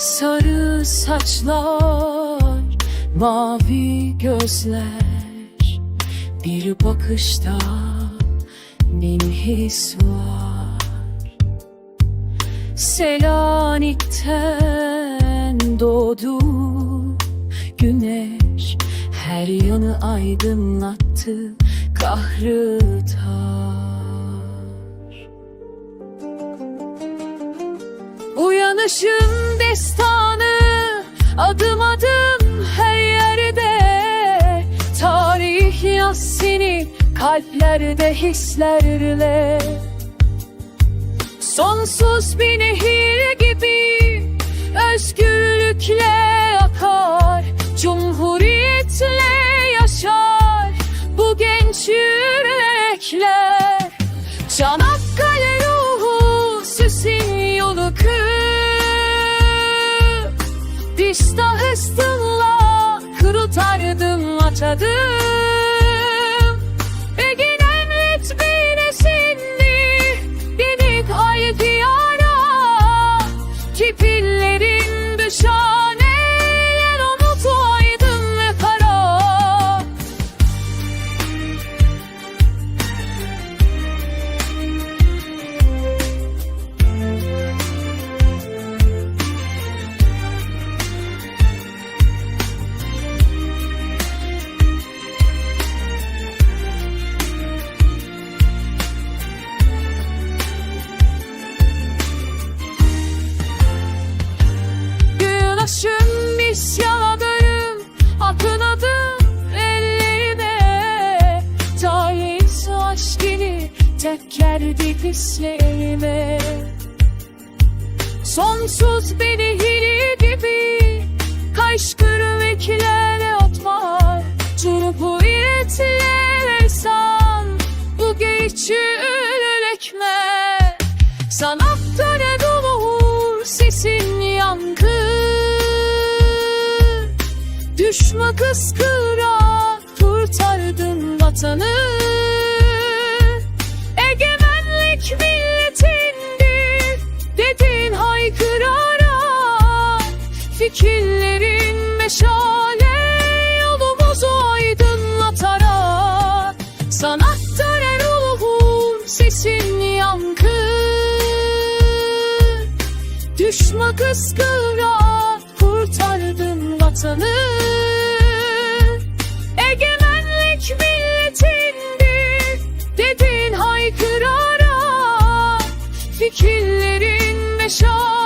Sarı saçlar, mavi gözler. Bir bakışta bin his var. Selanik'ten doğdu güneş. Her yanı aydınlattı kahrı tar Uyanışın destanı adım adım her yerde. Tarih yaz seni kalplerde hislerle. Sonsuz bir nehir gibi özgürlükle akar Cumhuriyetle yaşar bu genç yürekler. Çanakkale jug Talihsiz aşkını tekerdi pislerime Sonsuz bir nehir gibi Kaşkırlıklarla atmar. Cumhuriyetle lisan Bu geç yürekler Sanatta ne dolu sesin yankı Düşme kıskıra kurtardın vatanı Fikirlerin meşale yolumuzu aydınlatarak Sanatta ne ruhun sesin yankı. Düşme kıskıra kurtardın vatanı. Egemenlik milletindir dedin haykırarak Fikirlerin meşale